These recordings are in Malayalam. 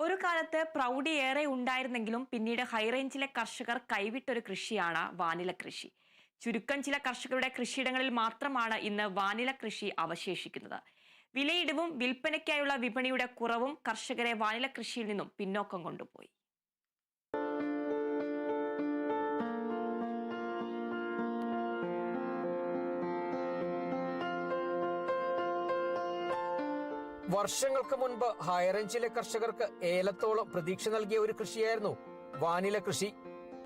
ഒരു കാലത്ത് പ്രൗഢി ഏറെ ഉണ്ടായിരുന്നെങ്കിലും പിന്നീട് ഹൈറേഞ്ചിലെ കർഷകർ കൈവിട്ടൊരു കൃഷിയാണ് വാനില കൃഷി. ചുരുക്കം ചില കർഷകരുടെ കൃഷിയിടങ്ങളിൽ മാത്രമാണ് ഇന്ന് വാനില കൃഷി അവശേഷിക്കുന്നത്. വിലയിടിവും വിൽപ്പനയ്ക്കായുള്ള വിപണിയുടെ കുറവും കർഷകരെ വാനില കൃഷിയിൽ നിന്നും പിന്നോക്കം കൊണ്ടുപോയി. വർഷങ്ങൾക്ക് മുൻപ് ഹൈറേഞ്ചിലെ കർഷകർക്ക് ഏലത്തോളം പ്രതീക്ഷ നൽകിയ ഒരു കൃഷിയായിരുന്നു വാനില കൃഷി.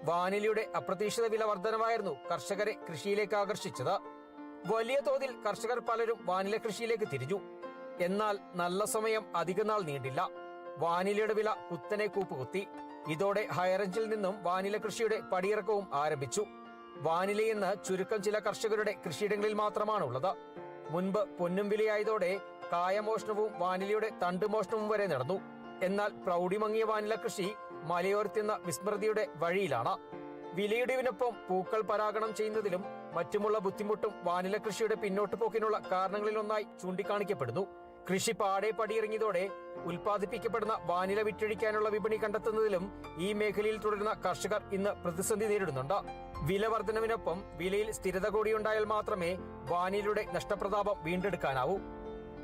വാനിലയുടെ അപ്രതീക്ഷിത വില വർധനമായിരുന്നു കർഷകരെ കൃഷിയിലേക്ക് ആകർഷിച്ചത്. വലിയ തോതിൽ കർഷകർ പലരും വാനില കൃഷിയിലേക്ക് തിരിഞ്ഞു. എന്നാൽ നല്ല സമയം അധികനാൾ നീണ്ടില്ല. വാനിലയുടെ വില കുത്തനെ കൂപ്പുകുത്തി. ഇതോടെ ഹൈറേഞ്ചിൽ നിന്നും വാനില കൃഷിയുടെ പടിയിറക്കവും ആരംഭിച്ചു. വാനിലയെന്ന് ചുരുക്കം ചില കർഷകരുടെ കൃഷിയിടങ്ങളിൽ മാത്രമാണുള്ളത്. മുൻപ് പൊന്നും വിലയായതോടെ കായമോഷണവും വാനിലയുടെ തണ്ടുമോഷണവും വരെ നടന്നു. എന്നാൽ പ്രൗഢിമങ്ങിയ വാനില കൃഷി മലയോരത്തെന്ന വിസ്മൃതിയുടെ വഴിയിലാണ്. വിലയിടിവിനൊപ്പം പൂക്കൾ പരാഗണം ചെയ്യുന്നതിലും മറ്റുമുള്ള ബുദ്ധിമുട്ടും വാനില കൃഷിയുടെ പിന്നോട്ടു പോക്കിനുള്ള കാരണങ്ങളിലൊന്നായി ചൂണ്ടിക്കാണിക്കപ്പെടുന്നു. കൃഷി പാടെ പടിയിറങ്ങിയതോടെ ഉൽപ്പാദിപ്പിക്കപ്പെടുന്ന വാനില വിറ്റഴിക്കാനുള്ള വിപണി കണ്ടെത്തുന്നതിലും ഈ മേഖലയിൽ തുടരുന്ന കർഷകർ ഇന്ന് പ്രതിസന്ധി നേരിടുന്നുണ്ട്. വില വർധനവിനൊപ്പം വിലയിൽ സ്ഥിരത കൂടിയുണ്ടായാൽ മാത്രമേ വാനിലയുടെ നഷ്ടപ്രതാപം വീണ്ടെടുക്കാനാവൂ.